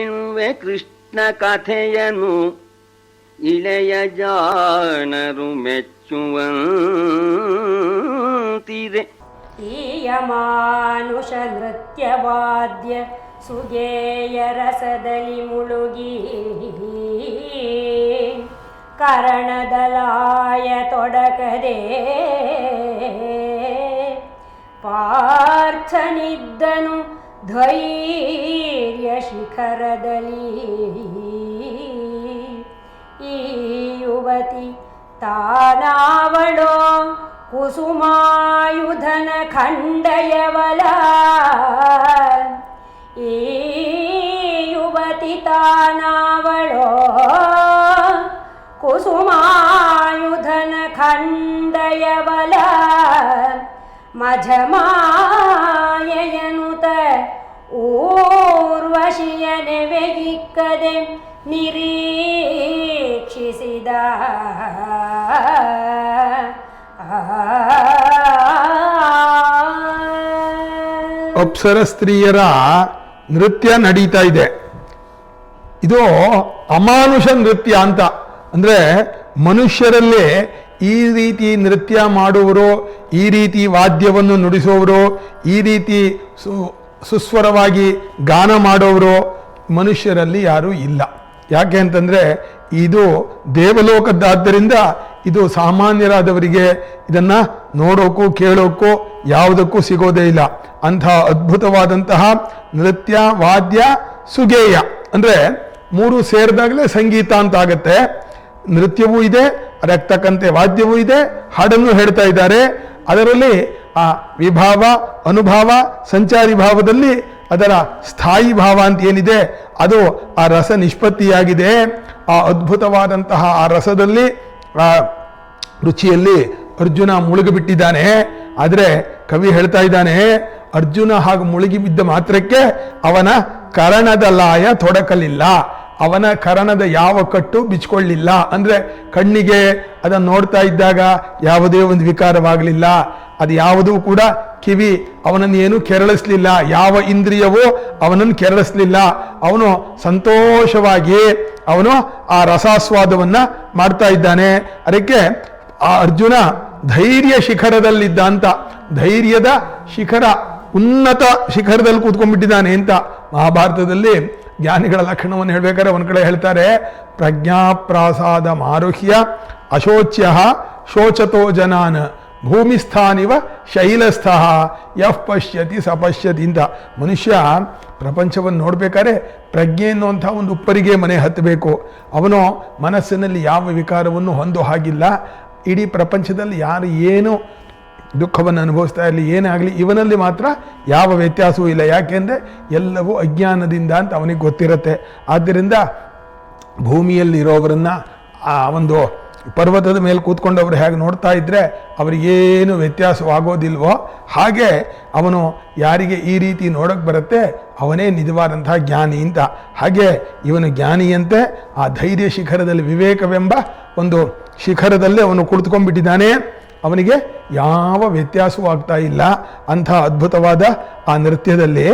ಹೇಳುವೆ ಕೃಷ್ಣ ಕಥೆಯನು ಇಳೆಯ ಜಾಣರು ಮೆಚ್ಚುವಂತಿದೆ. ಈಯ ಮಾನುಷ ನೃತ್ಯವಾದ್ಯ ಸುಗೇಯ ರಸದಲ್ಲಿ ಮುಳುಗಿ ಕರಣದಲಾಯ ತೊಡಕದೆ ಪಾರ್ಥನಿದ್ದನು ಧೈರ್ಯ ಶಿಖರದಲ್ಲಿ ಈ ಯುವತಿ ತಾನಾವಳೋ ಕುಸುಮಾಯುಧನ ಖಂಡಯವಲ. ಈ ಯುವತಿ ತಾನಾವಳೋ ಕುಸುಮಾಯುಧನ ಖಂಡಯವಲ. ಮಜಮಾಯನುತ ಊರ್ವಶಿಯ ನೆವೆಗಿಕ್ಕದೆ ನಿರೀಕ್ಷಿಸಿದ. ಅಪ್ಸರ ಸ್ತ್ರೀಯರ ನೃತ್ಯ ನಡೀತಾ ಇದೆ. ಇದು ಅಮಾನುಷ ನೃತ್ಯ ಅಂತ. ಅಂದ್ರೆ ಮನುಷ್ಯರಲ್ಲೇ ಈ ರೀತಿ ನೃತ್ಯ ಮಾಡುವರು, ಈ ರೀತಿ ವಾದ್ಯವನ್ನು ನುಡಿಸುವವರು, ಈ ರೀತಿ ಸು, ಸುಸ್ವರವಾಗಿ ಗಾನ ಮಾಡೋರು ಮನುಷ್ಯರಲ್ಲಿ ಯಾರೂ ಇಲ್ಲ. ಯಾಕೆ ಅಂತಂದರೆ ಇದು ದೇವಲೋಕದ್ದಾದ್ದರಿಂದ ಇದು ಸಾಮಾನ್ಯರಾದವರಿಗೆ ಇದನ್ನು ನೋಡೋಕ್ಕೂ ಕೇಳೋಕ್ಕೂ ಯಾವುದಕ್ಕೂ ಸಿಗೋದೇ ಇಲ್ಲ. ಅಂತಹ ಅದ್ಭುತವಾದಂತಹ ನೃತ್ಯ, ವಾದ್ಯ, ಸುಗೇಯ. ಅಂದರೆ ಮೂರು ಸೇರಿದಾಗಲೇ ಸಂಗೀತ ಅಂತ ಆಗತ್ತೆ. ನೃತ್ಯವೂ ಇದೆ ಅದಕ್ಕೆ ತಕ್ಕಂತೆ ವಾದ್ಯವೂ ಇದೆ, ಹಾಡನ್ನು ಹೇಳ್ತಾ ಇದ್ದಾರೆ. ಅದರಲ್ಲಿ ಆ ವಿಭಾವ, ಅನುಭಾವ, ಸಂಚಾರಿ ಭಾವದಲ್ಲಿ ಅದರ ಸ್ಥಾಯಿ ಭಾವ ಅಂತ ಏನಿದೆ ಅದು ಆ ರಸ ನಿಷ್ಪತ್ತಿಯಾಗಿದೆ. ಆ ಅದ್ಭುತವಾದಂತಹ ಆ ರಸದಲ್ಲಿ, ಆ ರುಚಿಯಲ್ಲಿ ಅರ್ಜುನ ಮುಳುಗಿಬಿಟ್ಟಿದ್ದಾನೆ. ಆದರೆ ಕವಿ ಹೇಳ್ತಾ ಇದ್ದಾನೆ, ಅರ್ಜುನ ಹಾಗೂ ಮುಳುಗಿ ಬಿದ್ದ ಮಾತ್ರಕ್ಕೆ ಅವನ ಕರಣದ ಲಾಯ ತೊಡಕಲಿಲ್ಲ. ಅವನ ಕರಣದ ಯಾವ ಕಟ್ಟು ಬಿಚ್ಕೊಳ್ಳಿಲ್ಲ. ಅಂದ್ರೆ ಕಣ್ಣಿಗೆ ಅದನ್ನು ನೋಡ್ತಾ ಇದ್ದಾಗ ಯಾವುದೇ ಒಂದು ವಿಕಾರವಾಗಲಿಲ್ಲ. ಅದು ಯಾವುದೂ ಕೂಡ ಕಿವಿ ಅವನನ್ನು ಏನು ಕೆರಳಿಸ್ಲಿಲ್ಲ. ಯಾವ ಇಂದ್ರಿಯವೂ ಅವನನ್ನು ಕೆರಳಿಸ್ಲಿಲ್ಲ. ಅವನು ಸಂತೋಷವಾಗಿ ಅವನು ಆ ರಸಾಸ್ವಾದವನ್ನ ಮಾಡ್ತಾ ಇದ್ದಾನೆ. ಅದಕ್ಕೆ ಆ ಅರ್ಜುನ ಧೈರ್ಯ ಶಿಖರದಲ್ಲಿದ್ದ ಅಂತ, ಧೈರ್ಯದ ಶಿಖರ, ಉನ್ನತ ಶಿಖರದಲ್ಲಿ ಕೂತ್ಕೊಂಡ್ಬಿಟ್ಟಿದ್ದಾನೆ ಅಂತ ಮಹಾಭಾರತದಲ್ಲಿ ಜ್ಞಾನಿಗಳ ಲಕ್ಷಣವನ್ನು ಹೇಳಬೇಕಾದ್ರೆ ಒಂದು ಕಡೆ ಹೇಳ್ತಾರೆ, ಪ್ರಜ್ಞಾಪ್ರಾಸಾದ ಮಾರುಹ್ಯ ಅಶೋಚ್ಯ ಶೋಚತೋ ಜನಾನ್ ಭೂಮಿಸ್ಥಾನಿವ ಶೈಲಸ್ಥಃ, ಯಃ ಪಶ್ಯತಿ ಸಪಶ್ಯತಿ ಇಂಥ ಮನುಷ್ಯ ಪ್ರಪಂಚವನ್ನು ನೋಡಬೇಕಾದ್ರೆ ಪ್ರಜ್ಞೆ ಎನ್ನುವಂಥ ಒಂದು ಉಪ್ಪರಿಗೆ ಮನೆ ಹತ್ತಬೇಕು. ಅವನು ಮನಸ್ಸಿನಲ್ಲಿ ಯಾವ ವಿಕಾರವನ್ನು ಹೊಂದೋ ಹಾಗಿಲ್ಲ. ಇಡೀ ಪ್ರಪಂಚದಲ್ಲಿ ಯಾರು ಏನು ದುಃಖವನ್ನು ಅನುಭವಿಸ್ತಾ ಇರಲಿ, ಏನೇ ಆಗಲಿ, ಇವನಲ್ಲಿ ಮಾತ್ರ ಯಾವ ವ್ಯತ್ಯಾಸವೂ ಇಲ್ಲ. ಯಾಕೆಂದರೆ ಎಲ್ಲವೂ ಅಜ್ಞಾನದಿಂದ ಅಂತ ಅವನಿಗೆ ಗೊತ್ತಿರುತ್ತೆ. ಆದ್ದರಿಂದ ಭೂಮಿಯಲ್ಲಿರೋವರನ್ನು ಆ ಒಂದು ಪರ್ವತದ ಮೇಲೆ ಕೂತ್ಕೊಂಡವರು ಹೇಗೆ ನೋಡ್ತಾ ಇದ್ದರೆ ಅವರಿಗೇನು ವ್ಯತ್ಯಾಸವಾಗೋದಿಲ್ವೋ, ಹಾಗೆ ಅವನು ಯಾರಿಗೆ ಈ ರೀತಿ ನೋಡೋಕ್ಕೆ ಬರುತ್ತೆ, ಅವನೇ ನಿಜವಾದಂತಹ ಜ್ಞಾನಿ ಅಂತ. ಹಾಗೆ ಇವನು ಜ್ಞಾನಿಯಂತೆ ಆ ಧೈರ್ಯ ಶಿಖರದಲ್ಲಿ ವಿವೇಕವೆಂಬ ಒಂದು ಶಿಖರದಲ್ಲೇ ಅವನು ಕುಳಿತುಕೊಂಡ್ಬಿಟ್ಟಿದ್ದಾನೆ. ಅವನಿಗೆ ಯಾವ ವ್ಯತ್ಯಾಸವೂ ಆಗ್ತಾ ಇಲ್ಲ ಅಂಥ ಅದ್ಭುತವಾದ ಆ ನೃತ್ಯದಲ್ಲಿ.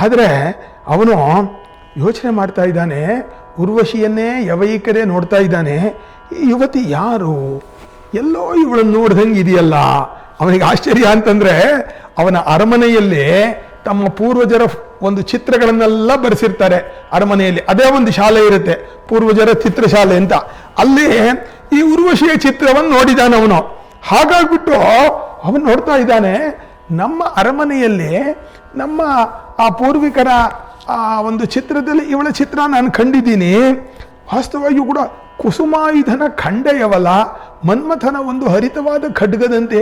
ಆದರೆ ಅವನು ಯೋಚನೆ ಮಾಡ್ತಾ ಇದ್ದಾನೆ, ಉರ್ವಶಿಯನ್ನೇ ಯವೈಕರೇ ನೋಡ್ತಾ ಇದ್ದಾನೆ, ಈ ಯುವತಿ ಯಾರು? ಎಲ್ಲೋ ಇವಳನ್ನು ನೋಡ್ದಂಗೆ ಇದೆಯಲ್ಲ. ಅವನಿಗೆ ಆಶ್ಚರ್ಯ ಅಂತಂದರೆ ಅವನ ಅರಮನೆಯಲ್ಲಿ ತಮ್ಮ ಪೂರ್ವಜರ ಒಂದು ಚಿತ್ರಗಳನ್ನೆಲ್ಲ ಬರೆಸಿರ್ತಾರೆ. ಅರಮನೆಯಲ್ಲಿ ಅದೇ ಒಂದು ಶಾಲೆ ಇರುತ್ತೆ, ಪೂರ್ವಜರ ಚಿತ್ರಶಾಲೆ ಅಂತ. ಅಲ್ಲಿ ಈ ಉರ್ವಶಿಯ ಚಿತ್ರವನ್ನು ನೋಡಿದಾನೆ ಅವನು ಹಾಗಾಗ್ಬಿಟ್ಟು ಅವನು ನೋಡ್ತಾ ಇದ್ದಾನೆ, ನಮ್ಮ ಅರಮನೆಯಲ್ಲಿ ನಮ್ಮ ಆ ಪೂರ್ವಿಕರ ಆ ಒಂದು ಚಿತ್ರದಲ್ಲಿ ಇವಳ ಚಿತ್ರ ನಾನು ಕಂಡಿದ್ದೀನಿ. ವಾಸ್ತವವಾಗಿಯೂ ಕೂಡ ಕುಸುಮಾಯುಧನ ಖಂಡೆಯವಲ ಮನ್ಮಥನ ಒಂದು ಹರಿತವಾದ ಖಡ್ಗದಂತೆ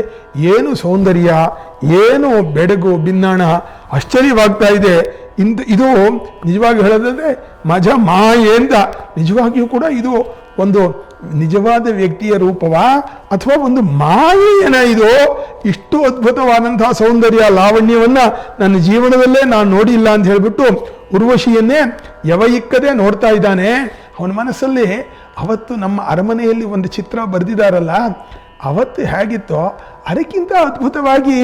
ಏನು ಸೌಂದರ್ಯ, ಏನು ಬೆಡಗು, ಬಿನ್ನಾಣ ಆಶ್ಚರ್ಯವಾಗ್ತಾ ಇದೆ. ಇಂದು ಇದು ನಿಜವಾಗಿ ಹೇಳೋದಾದ್ರೆ ಮಜ ಮಾಯೆಂದ ನಿಜವಾಗಿಯೂ ಕೂಡ ಇದು ಒಂದು ನಿಜವಾದ ವ್ಯಕ್ತಿಯ ರೂಪವ ಅಥವಾ ಒಂದು ಮಾಯೆಯನ ಇದು? ಇಷ್ಟು ಅದ್ಭುತವಾದಂತಹ ಸೌಂದರ್ಯ, ಲಾವಣ್ಯವನ್ನ ನನ್ನ ಜೀವನದಲ್ಲೇ ನಾನು ನೋಡಿಲ್ಲ ಅಂತ ಹೇಳ್ಬಿಟ್ಟು ಉರ್ವಶಿಯನ್ನೇ ಯವಯಿಕ್ಕದೆ ನೋಡ್ತಾ ಇದ್ದಾನೆ. ಅವನ ಮನಸ್ಸಲ್ಲಿ ಅವತ್ತು ನಮ್ಮ ಅರಮನೆಯಲ್ಲಿ ಒಂದು ಚಿತ್ರ ಬರೆದಿದ್ದಾರಲ್ಲ ಅವತ್ತು ಹೇಗಿತ್ತೋ ಅದಕ್ಕಿಂತ ಅದ್ಭುತವಾಗಿ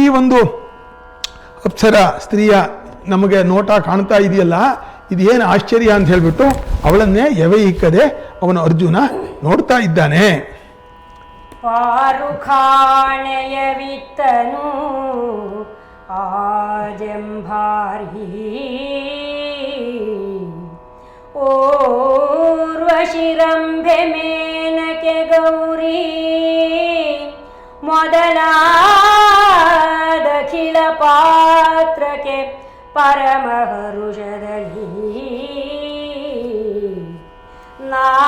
ಈ ಒಂದು ಅಪ್ಸರ ಸ್ತ್ರೀಯ ನಮಗೆ ನೋಟ ಕಾಣ್ತಾ ಇದೆಯಲ್ಲ ಇದೇನು ಆಶ್ಚರ್ಯ ಅಂತ ಹೇಳ್ಬಿಟ್ಟು ಅವಳನ್ನೇ ಎವೆ ಅವನು ಅರ್ಜುನ ನೋಡ್ತಾ ಇದ್ದಾನೆ. ಪಾರುಖಾಣೆಯವಿತ್ತನು ಆಜಂಭಾರಿ ಓರ್ವಶಿರಂಭೆ ಮೇನಕೆ ಗೌರಿ ಮೊದಲಾದಖಿಲ ಪಾತ್ರಕ್ಕೆ ಪರಮ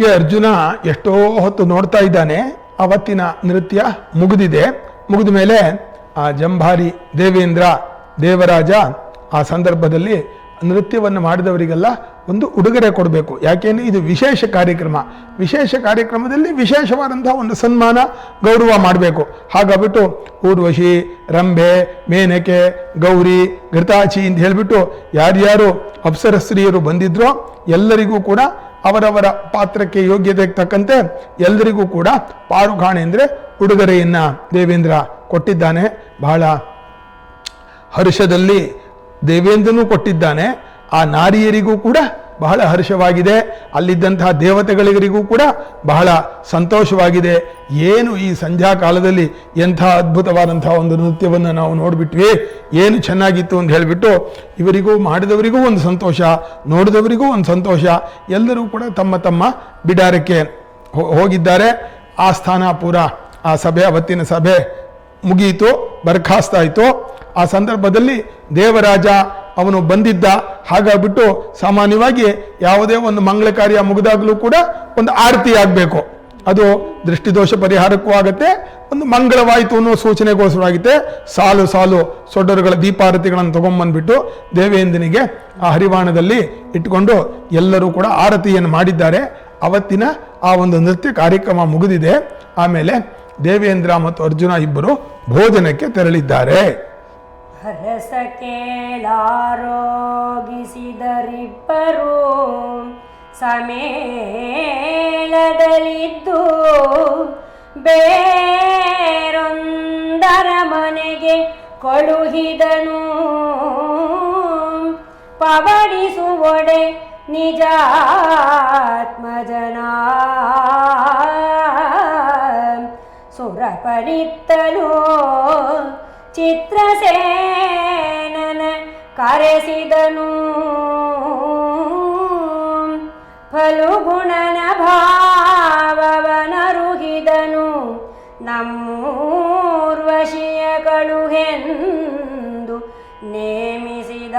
ಹೀಗೆ ಅರ್ಜುನ ಎಷ್ಟೋ ಹೊತ್ತು ನೋಡ್ತಾ ಇದ್ದಾನೆ. ಅವತ್ತಿನ ನೃತ್ಯ ಮುಗಿದಿದೆ. ಮುಗಿದ ಮೇಲೆ ಆ ಜಂಭಾರಿ ದೇವೇಂದ್ರ ದೇವರಾಜ ಆ ಸಂದರ್ಭದಲ್ಲಿ ನೃತ್ಯವನ್ನು ಮಾಡಿದವರಿಗೆಲ್ಲ ಒಂದು ಉಡುಗೊರೆ ಕೊಡಬೇಕು. ಯಾಕೆಂದರೆ ಇದು ವಿಶೇಷ ಕಾರ್ಯಕ್ರಮ. ವಿಶೇಷ ಕಾರ್ಯಕ್ರಮದಲ್ಲಿ ವಿಶೇಷವಾದಂತಹ ಒಂದು ಸನ್ಮಾನ, ಗೌರವ ಮಾಡಬೇಕು. ಹಾಗಾಗ್ಬಿಟ್ಟು ಊರ್ವಶಿ, ರಂಭೆ, ಮೇನಕೆ, ಗೌರಿ, ಘೃತಾಚಿ ಅಂತ ಹೇಳಿಬಿಟ್ಟು ಯಾರ್ಯಾರು ಅಪ್ಸರ ಸ್ತ್ರೀಯರು ಬಂದಿದ್ರೋ ಎಲ್ಲರಿಗೂ ಕೂಡ ಅವರವರ ಪಾತ್ರಕ್ಕೆ ಯೋಗ್ಯತೆಗೆ ತಕ್ಕಂತೆ ಎಲ್ಲರಿಗೂ ಕೂಡ ಪಾರುಗಾಣೆ ಅಂದರೆ ಉಡುಗೊರೆಯನ್ನ ದೇವೇಂದ್ರ ಕೊಟ್ಟಿದ್ದಾನೆ. ಬಹಳ ಹರ್ಷದಲ್ಲಿ ದೇವೇಂದ್ರನೂ ಕೊಟ್ಟಿದ್ದಾನೆ. ಆ ನಾರಿಯರಿಗೂ ಕೂಡ ಬಹಳ ಹರ್ಷವಾಗಿದೆ. ಅಲ್ಲಿದ್ದಂತಹ ದೇವತೆಗಳಿಗರಿಗೂ ಕೂಡ ಬಹಳ ಸಂತೋಷವಾಗಿದೆ. ಏನು ಈ ಸಂಧ್ಯಾ ಕಾಲದಲ್ಲಿ ಎಂಥ ಅದ್ಭುತವಾದಂತಹ ಒಂದು ನೃತ್ಯವನ್ನು ನಾವು ನೋಡಿಬಿಟ್ವಿ, ಏನು ಚೆನ್ನಾಗಿತ್ತು ಅಂತ ಹೇಳಿಬಿಟ್ಟು ಇವರಿಗೂ ಮಾಡಿದವರಿಗೂ ಒಂದು ಸಂತೋಷ, ನೋಡಿದವರಿಗೂ ಒಂದು ಸಂತೋಷ. ಎಲ್ಲರೂ ಕೂಡ ತಮ್ಮ ತಮ್ಮ ಬಿಡಾರಕ್ಕೆ ಹೋಗಿದ್ದಾರೆ. ಆ ಸ್ಥಾನ ಪೂರ, ಆ ಸಭೆ, ಅವತ್ತಿನ ಸಭೆ ಮುಗಿಯಿತು, ಬರ್ಖಾಸ್ತಾಯಿತು. ಆ ಸಂದರ್ಭದಲ್ಲಿ ದೇವರಾಜ ಅವನು ಬಂದಿದ್ದ ಹಾಗಾಗ್ಬಿಟ್ಟು ಸಾಮಾನ್ಯವಾಗಿ ಯಾವುದೇ ಒಂದು ಮಂಗಳ ಕಾರ್ಯ ಮುಗಿದಾಗಲೂ ಕೂಡ ಒಂದು ಆರತಿ ಆಗಬೇಕು. ಅದು ದೃಷ್ಟಿದೋಷ ಪರಿಹಾರಕ್ಕೂ ಆಗುತ್ತೆ, ಒಂದು ಮಂಗಳವಾಯಿತು ಅನ್ನೋ ಸೂಚನೆಗೋಸ್ಕರವಾಗುತ್ತೆ ಸಾಲು ಸಾಲು ಸೊಡ್ಡರುಗಳ ದೀಪಾರತಿಗಳನ್ನು ತಗೊಂಬಂದ್ಬಿಟ್ಟು ದೇವೇಂದ್ರನಿಗೆ ಆ ಹರಿವಾಣದಲ್ಲಿ ಇಟ್ಕೊಂಡು ಎಲ್ಲರೂ ಕೂಡ ಆರತಿಯನ್ನು ಮಾಡಿದ್ದಾರೆ. ಅವತ್ತಿನ ಆ ಒಂದು ನೃತ್ಯ ಕಾರ್ಯಕ್ರಮ ಮುಗಿದಿದೆ. ಆಮೇಲೆ ದೇವೇಂದ್ರ ಮತ್ತು ಅರ್ಜುನ ಇಬ್ಬರು ಭೋಜನಕ್ಕೆ ತೆರಳಿದ್ದಾರೆ. ಹರಸ ಕೇಳಾರೋಗಿಸಿದರಿಬ್ಬರು ಬೇರೊಂದರ ಮನೆಗೆ ಕಳುಹಿದನು ಪವಡಿಸುವೊಡೆ ನಿಜಾತ್ಮಜನ. ಸುರಪರಿತ್ತಲು ಚಿತ್ರಸೇನನ ಕರೆಸಿದನು ಫಲುಗುಣನ ಭಾವವನರುಹಿದನು ನಮ್ಮೂರ್ವಶಿಯ ಕಳುಹೆಂದು ನೇಮಿಸಿದ.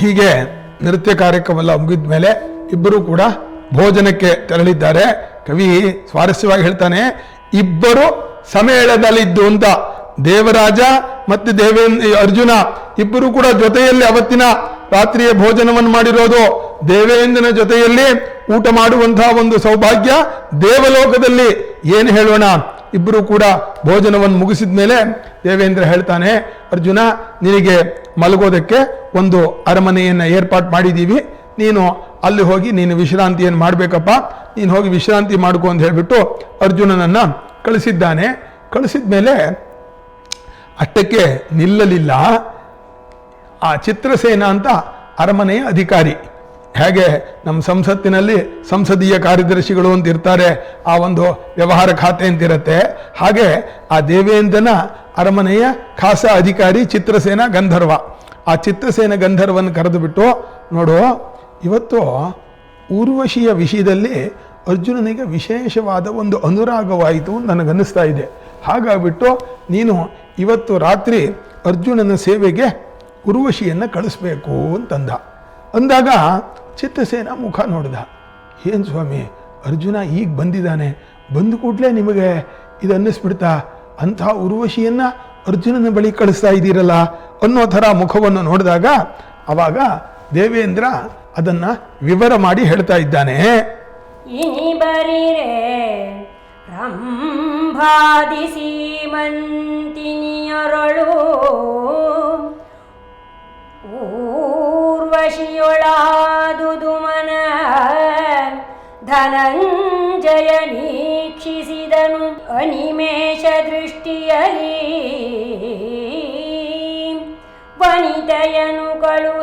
ಹೀಗೆ ನೃತ್ಯ ಕಾರ್ಯಕ್ರಮ ಎಲ್ಲ ಮುಗಿದ ಮೇಲೆ ಇಬ್ಬರು ಕೂಡ ಭೋಜನಕ್ಕೆ ತೆರಳಿದ್ದಾರೆ. ಕವಿ ಸ್ವಾರಸ್ಯವಾಗಿ ಹೇಳ್ತಾನೆ, ಇಬ್ಬರು ಸಮೇಳದಲ್ಲಿದ್ದು ಅಂತ. ದೇವರಾಜ ಮತ್ತು ದೇವೇಂದ್ರ ಅರ್ಜುನ ಇಬ್ಬರು ಕೂಡ ಜೊತೆಯಲ್ಲಿ ಅವತ್ತಿನ ರಾತ್ರಿಯ ಭೋಜನವನ್ನು ಮಾಡಿರೋದು. ದೇವೇಂದ್ರನ ಜೊತೆಯಲ್ಲಿ ಊಟ ಮಾಡುವಂತಹ ಒಂದು ಸೌಭಾಗ್ಯ ದೇವಲೋಕದಲ್ಲಿ. ಏನು ಹೇಳೋಣ? ಇಬ್ಬರು ಕೂಡ ಭೋಜನವನ್ನು ಮುಗಿಸಿದ ಮೇಲೆ ದೇವೇಂದ್ರ ಹೇಳ್ತಾನೆ, ಅರ್ಜುನ, ನಿನಗೆ ಮಲಗೋದಕ್ಕೆ ಒಂದು ಅರಮನೆಯನ್ನು ಏರ್ಪಾಟ್ ಮಾಡಿದ್ದೀವಿ ನೀನು ಅಲ್ಲಿ ಹೋಗಿ ನೀನು ವಿಶ್ರಾಂತಿಯನ್ನು ಮಾಡಬೇಕಪ್ಪ. ನೀನು ಹೋಗಿ ವಿಶ್ರಾಂತಿ ಮಾಡ್ಕೊ ಅಂತ ಹೇಳಿಬಿಟ್ಟು ಅರ್ಜುನನನ್ನು ಕಳಿಸಿದ್ದಾನೆ. ಕಳಿಸಿದ ಮೇಲೆ ಅಷ್ಟಕ್ಕೆ ನಿಲ್ಲಲಿಲ್ಲ. ಆ ಚಿತ್ರಸೇನ ಅಂತ ಅರಮನೆಯ ಅಧಿಕಾರಿ. ಹೇಗೆ ನಮ್ಮ ಸಂಸತ್ತಿನಲ್ಲಿ ಸಂಸದೀಯ ಕಾರ್ಯದರ್ಶಿಗಳು ಅಂತ ಇರ್ತಾರೆ, ಆ ಒಂದು ವ್ಯವಹಾರ ಖಾತೆ ಅಂತಿರುತ್ತೆ ಹಾಗೆ ಆ ದೇವೇಂದ್ರನ ಅರಮನೆಯ ಖಾಸ ಅಧಿಕಾರಿ ಚಿತ್ರಸೇನ ಗಂಧರ್ವ. ಆ ಚಿತ್ರಸೇನ ಗಂಧರ್ವನ ಕರೆದುಬಿಟ್ಟು, ನೋಡು, ಇವತ್ತು ಊರ್ವಶಿಯ ವಿಷಯದಲ್ಲಿ ಅರ್ಜುನನಿಗೆ ವಿಶೇಷವಾದ ಒಂದು ಅನುರಾಗವಾಯಿತು ನನಗನ್ನಿಸ್ತಾ ಇದೆ. ಹಾಗಾಗ್ಬಿಟ್ಟು ನೀನು ಇವತ್ತು ರಾತ್ರಿ ಅರ್ಜುನನ ಸೇವೆಗೆ ಉರ್ವಶಿಯನ್ನು ಕಳಿಸ್ಬೇಕು ಅಂತಂದ. ಅಂದಾಗ ಚಿತ್ತಸೇನ ಮುಖ ನೋಡಿದ. ಏನು ಸ್ವಾಮಿ, ಅರ್ಜುನ ಈಗ ಬಂದಿದ್ದಾನೆ. ಬಂದ ಕೂಡಲೇ ನಿಮಗೆ ಇದು ಅನ್ನಿಸ್ಬಿಡ್ತಾ, ಅಂಥ ಉರ್ವಶಿಯನ್ನು ಅರ್ಜುನನ ಬಳಿ ಕಳಿಸ್ತಾ ಇದ್ದೀರಲ್ಲ ಅನ್ನೋ ಥರ ಮುಖವನ್ನು ನೋಡಿದಾಗ ಆವಾಗ ದೇವೇಂದ್ರ ಅದನ್ನು ವಿವರ ಮಾಡಿ ಹೇಳ್ತಾ ಇದ್ದಾನೆ. ರಂಭಾದಿ ಸೀಮಂತಿನಿಯರಳು ಊರ್ವಶಿಯೊಳಾದುದು ಮನ. ಧನಂಜಯ ನೀಕ್ಷಿಸಿದನು ಅನಿಮೇಷ ದೃಷ್ಟಿಯಲಿ ವನಿತೆಯನು ಕಳು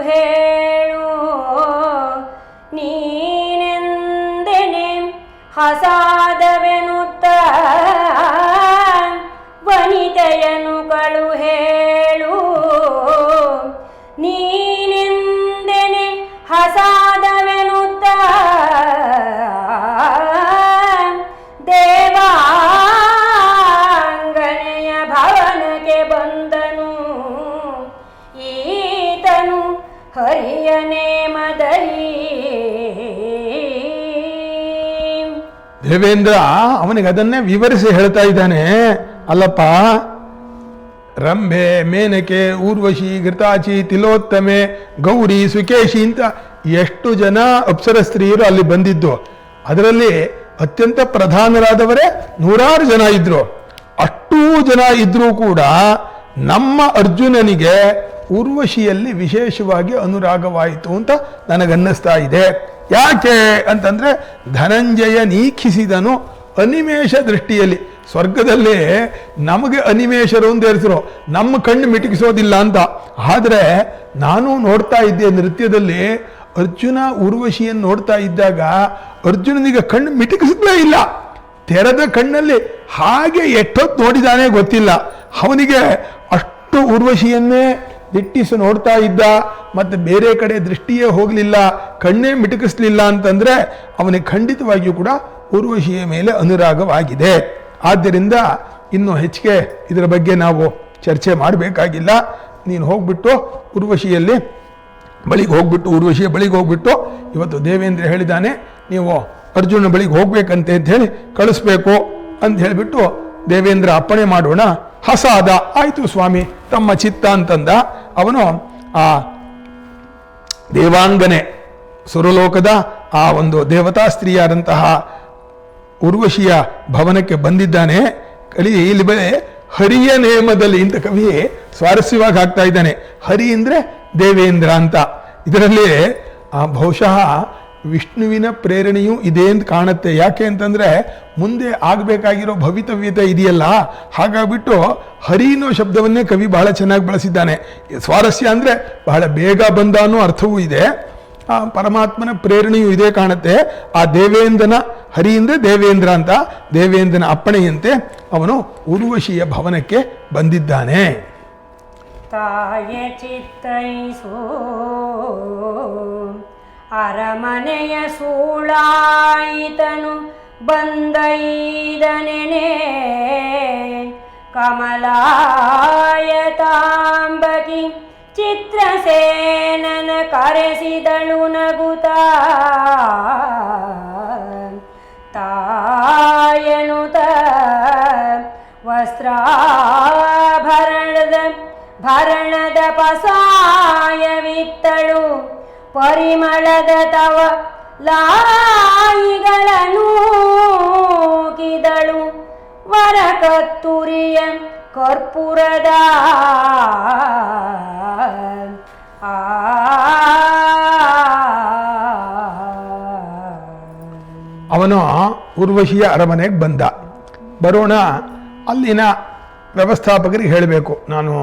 ನೇಮದಲ್ಲಿ ದೇವೇಂದ್ರ, ಅವನಿಗೆ ಅದನ್ನೇ ವಿವರಿಸಿ ಹೇಳ್ತಾ ಇದ್ದಾನೆ. ಅಲ್ಲಪ್ಪ, ರಂಭೆ ಮೇನಕೆ ಊರ್ವಶಿ ಘೃತಾಚಿ ತಿಲೋತ್ತಮೆ ಗೌರಿ ಸುಕೇಶಿ ಅಂತ ಎಷ್ಟು ಜನ ಅಪ್ಸರ ಸ್ತ್ರೀಯರು ಅಲ್ಲಿ ಬಂದಿದ್ದು. ಅದರಲ್ಲಿ ಅತ್ಯಂತ ಪ್ರಧಾನರಾದವರೇ ನೂರಾರು ಜನ ಇದ್ರು. ಅಷ್ಟೂ ಜನ ಇದ್ರೂ ಕೂಡ ನಮ್ಮ ಅರ್ಜುನನಿಗೆ ಊರ್ವಶಿಯಲ್ಲಿ ವಿಶೇಷವಾಗಿ ಅನುರಾಗವಾಯಿತು ಅಂತ ನನಗನ್ನಿಸ್ತಾ ಇದೆ. ಯಾಕೆ ಅಂತಂದರೆ ಧನಂಜಯ ನೀಕ್ಷಿಸಿದನು ಅನಿಮೇಷ ದೃಷ್ಟಿಯಲ್ಲಿ. ಸ್ವರ್ಗದಲ್ಲಿ ನಮಗೆ ಅನಿಮೇಷರು ಅಂತ ನಮ್ಮ ಕಣ್ಣು ಮಿಟುಕಿಸೋದಿಲ್ಲ ಅಂತ. ಆದರೆ ನಾನು ನೋಡ್ತಾ ಇದ್ದೆ ನೃತ್ಯದಲ್ಲಿ, ಅರ್ಜುನ ಉರ್ವಶಿಯನ್ನು ನೋಡ್ತಾ ಇದ್ದಾಗ ಅರ್ಜುನನಿಗೆ ಕಣ್ಣು ಮಿಟುಕಿಸಲೇ ಇಲ್ಲ. ತೆರೆದ ಕಣ್ಣಲ್ಲಿ ಹಾಗೆ ಎಷ್ಟೊತ್ತು ನೋಡಿದಾನೆ ಗೊತ್ತಿಲ್ಲ. ಅವನಿಗೆ ಅಷ್ಟು ಉರ್ವಶಿಯನ್ನೇ ದಿಟ್ಟಿಸಿ ನೋಡ್ತಾ ಇದ್ದ, ಮತ್ತು ಬೇರೆ ಕಡೆ ದೃಷ್ಟಿಯೇ ಹೋಗಲಿಲ್ಲ, ಕಣ್ಣೇ ಮಿಟುಕಿಸ್ಲಿಲ್ಲ ಅಂತಂದ್ರೆ ಅವನಿಗೆ ಖಂಡಿತವಾಗಿಯೂ ಕೂಡ ಉರ್ವಶಿಯ ಮೇಲೆ ಅನುರಾಗವಾಗಿದೆ. ಆದ್ದರಿಂದ ಇನ್ನು ಹೆಚ್ಚಿಗೆ ಇದರ ಬಗ್ಗೆ ನಾವು ಚರ್ಚೆ ಮಾಡಬೇಕಾಗಿಲ್ಲ. ನೀನು ಹೋಗ್ಬಿಟ್ಟು ಉರ್ವಶಿಯಲ್ಲಿ ಬಳಿಗೆ ಹೋಗ್ಬಿಟ್ಟು ಉರ್ವಶಿಯ ಬಳಿಗೆ ಹೋಗ್ಬಿಟ್ಟು, ಇವತ್ತು ದೇವೇಂದ್ರ ಹೇಳಿದ್ದಾನೆ, ನೀವು ಅರ್ಜುನ ಬಳಿಗೆ ಹೋಗ್ಬೇಕಂತೆ ಅಂತ ಹೇಳಿ ಕಳಿಸ್ಬೇಕು ಅಂತ ಹೇಳಿಬಿಟ್ಟು ದೇವೇಂದ್ರ ಅಪ್ಪಣೆ ಮಾಡೋಣ. ಹಸಾದ. ಆಯ್ತು ಸ್ವಾಮಿ. ತಮ್ಮ ಚಿತ್ತ ಅಂತಂದ. ಅವನು ಆ ದೇವಾಂಗನೆ ಸುರಲೋಕದ ಆ ಒಂದು ದೇವತಾ ಸ್ತ್ರೀಯಾದಂತಹ ಉರ್ವಶಿಯ ಭವನಕ್ಕೆ ಬಂದಿದ್ದಾನೆ. ಕಲಿ ಇಲ್ಲಿ ಬೇರೆ ಹರಿಯ ನೇಮದಲ್ಲಿ ಇಂಥ ಕವಿ ಸ್ವಾರಸ್ಯವಾಗಿ ಆಗ್ತಾ ಇದ್ದಾನೆ. ಹರಿ ಅಂದ್ರೆ ದೇವೇಂದ್ರ ಅಂತ. ಇದರಲ್ಲಿ ಆ ಬಹುಶಃ ವಿಷ್ಣುವಿನ ಪ್ರೇರಣೆಯೂ ಇದೆ ಅಂತ ಕಾಣುತ್ತೆ. ಯಾಕೆ ಅಂತಂದರೆ ಮುಂದೆ ಆಗಬೇಕಾಗಿರೋ ಭವಿತವ್ಯತೆ ಇದೆಯಲ್ಲ? ಹಾಗಾಗ್ಬಿಟ್ಟು ಹರಿ ಅನ್ನೋ ಶಬ್ದವನ್ನೇ ಕವಿ ಬಹಳ ಚೆನ್ನಾಗಿ ಬಳಸಿದ್ದಾನೆ. ಸ್ವಾರಸ್ಯ ಅಂದರೆ ಬಹಳ ಬೇಗ ಬಂದ ಅನ್ನೋ ಅರ್ಥವೂ ಇದೆ. ಆ, ಪರಮಾತ್ಮನ ಪ್ರೇರಣೆಯೂ ಇದೇ ಕಾಣುತ್ತೆ. ಆ ದೇವೇಂದ್ರನ, ಹರಿ ಅಂದರೆ ದೇವೇಂದ್ರ ಅಂತ, ದೇವೇಂದ್ರನ ಅಪ್ಪಣೆಯಂತೆ ಅವನು ಉರ್ವಶಿಯ ಭವನಕ್ಕೆ ಬಂದಿದ್ದಾನೆ. ತಾಯ ಅರಮನೆಯ ಸೂಳಾಯಿತನು ಬಂದೈದನೆನೆ. ಕಮಲಾಯತಾಂಬಕಿ ಚಿತ್ರಸೇನನ ಕರೆಸಿದಳು ನಗುತ್ತಾ ತಾಯನುತ ವಸ್ತ್ರಾಭರಣದ ಭರಣದ ಪಸಾಯವಿತ್ತಳು. ಪರಿಮಳದ ತವ ಲಾಯಿಗಳನ್ನು ಕಿದಳು. ವರ ಕತ್ತುರಿಯ ಕರ್ಪೂರದ ಅವನು ಉರ್ವಶಿಯ ಅರಮನೆಗೆ ಬಂದ. ಬರೋಣ, ಅಲ್ಲಿನ ವ್ಯವಸ್ಥಾಪಕರಿಗೆ ಹೇಳಬೇಕು. ನಾನು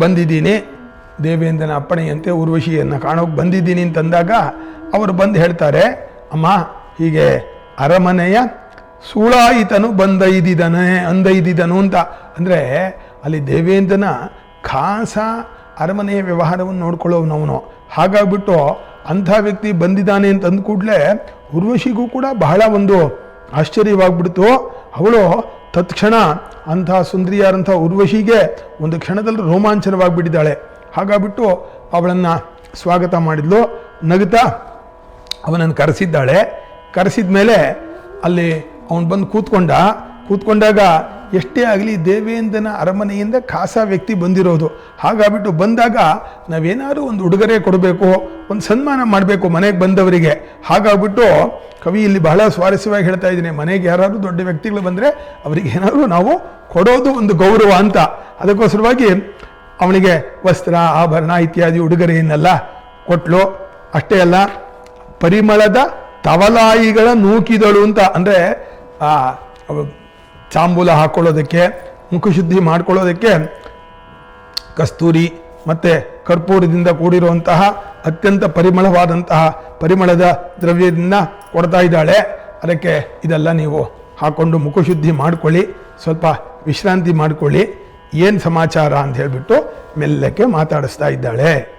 ಬಂದಿದ್ದೀನಿ. ದೇವೇಂದ್ರನ ಅಪ್ಪಣೆಯಂತೆ ಉರ್ವಶಿಯನ್ನು ಕಾಣೋಕೆ ಬಂದಿದ್ದೀನಿ ಅಂತಂದಾಗ ಅವರು ಬಂದು ಹೇಳ್ತಾರೆ, ಅಮ್ಮ, ಹೀಗೆ ಅರಮನೆಯ ಸೂಳಾಯಿತನು ಬಂದೈದಿದನೆ, ಅಂದೈದಿದನು ಅಂತ. ಅಂದರೆ ಅಲ್ಲಿ ದೇವೇಂದ್ರನ ಖಾಸ ಅರಮನೆಯ ವ್ಯವಹಾರವನ್ನು ನೋಡ್ಕೊಳ್ಳೋನವನು ಹಾಗಾಗ್ಬಿಟ್ಟು ಅಂಥ ವ್ಯಕ್ತಿ ಬಂದಿದ್ದಾನೆ ಅಂತ ಅಂದ ಕೂಡಲೇ ಉರ್ವಶಿಗೂ ಕೂಡ ಬಹಳ ಒಂದು ಆಶ್ಚರ್ಯವಾಗ್ಬಿಡ್ತು. ಅವಳು ತತ್ಕ್ಷಣ ಅಂಥ ಸುಂದರಿಯಾದಂಥ ಉರ್ವಶಿಗೆ ಒಂದು ಕ್ಷಣದಲ್ಲಿ ರೋಮಾಂಚನವಾಗಿಬಿಟ್ಟಿದ್ದಾಳೆ. ಹಾಗಾಗ್ಬಿಟ್ಟು ಅವಳನ್ನು ಸ್ವಾಗತ ಮಾಡಿದ್ಲು. ನಗುತ್ತಾ ಅವನನ್ನು ಕರೆಸಿದ್ದಾಳೆ. ಕರೆಸಿದ ಮೇಲೆ ಅಲ್ಲಿ ಅವನು ಬಂದು ಕೂತ್ಕೊಂಡ. ಕೂತ್ಕೊಂಡಾಗ ಎಷ್ಟೇ ಆಗಲಿ ದೇವೇಂದ್ರನ ಅರಮನೆಯಿಂದ ಖಾಸ ವ್ಯಕ್ತಿ ಬಂದಿರೋದು. ಹಾಗಾಗ್ಬಿಟ್ಟು ಬಂದಾಗ ನಾವೇನಾದರೂ ಒಂದು ಉಡುಗೊರೆ ಕೊಡಬೇಕು, ಒಂದು ಸನ್ಮಾನ ಮಾಡಬೇಕು ಮನೆಗೆ ಬಂದವರಿಗೆ. ಹಾಗಾಗ್ಬಿಟ್ಟು ಕವಿ ಇಲ್ಲಿ ಬಹಳ ಸ್ವಾರಸ್ಯವಾಗಿ ಹೇಳ್ತಾ ಇದ್ದೀನಿ. ಮನೆಗೆ ಯಾರಾದರೂ ದೊಡ್ಡ ವ್ಯಕ್ತಿಗಳು ಬಂದರೆ ಅವರಿಗೆ ಏನಾದರೂ ನಾವು ಕೊಡೋದು ಒಂದು ಗೌರವ ಅಂತ. ಅದಕ್ಕೋಸ್ಕರವಾಗಿ ಅವನಿಗೆ ವಸ್ತ್ರ, ಆಭರಣ ಇತ್ಯಾದಿ ಉಡುಗೊರೆಯನ್ನೆಲ್ಲ ಕೊಟ್ಲು. ಅಷ್ಟೇ ಅಲ್ಲ, ಪರಿಮಳದ ತವಲಾಯಿಗಳ ನೂಕಿದಳು ಅಂತ, ಅಂದರೆ ಚಾಂಬೂಲ ತಾಂಬೂಲ ಹಾಕೊಳ್ಳೋದಕ್ಕೆ, ಮುಖಶುದ್ಧಿ ಮಾಡ್ಕೊಳ್ಳೋದಕ್ಕೆ ಕಸ್ತೂರಿ ಮತ್ತು ಕರ್ಪೂರದಿಂದ ಕೂಡಿರುವಂತಹ ಅತ್ಯಂತ ಪರಿಮಳವಾದಂತಹ ಪರಿಮಳದ ದ್ರವ್ಯದಿಂದ ಕೊಡ್ತಾ ಇದ್ದಾಳೆ. ಅದಕ್ಕೆ ಇದೆಲ್ಲ ನೀವು ಹಾಕ್ಕೊಂಡು ಮುಖಶುದ್ಧಿ ಮಾಡ್ಕೊಳ್ಳಿ, ಸ್ವಲ್ಪ ವಿಶ್ರಾಂತಿ ಮಾಡ್ಕೊಳ್ಳಿ. ಏನು ಸಮಾಚಾರ ಅಂತ ಹೇಳಿಬಿಟ್ಟು ಮೆಲ್ಲಕ್ಕೆ ಮಾತಾಡಿಸ್ತಾ ಇದ್ದಾಳೆ.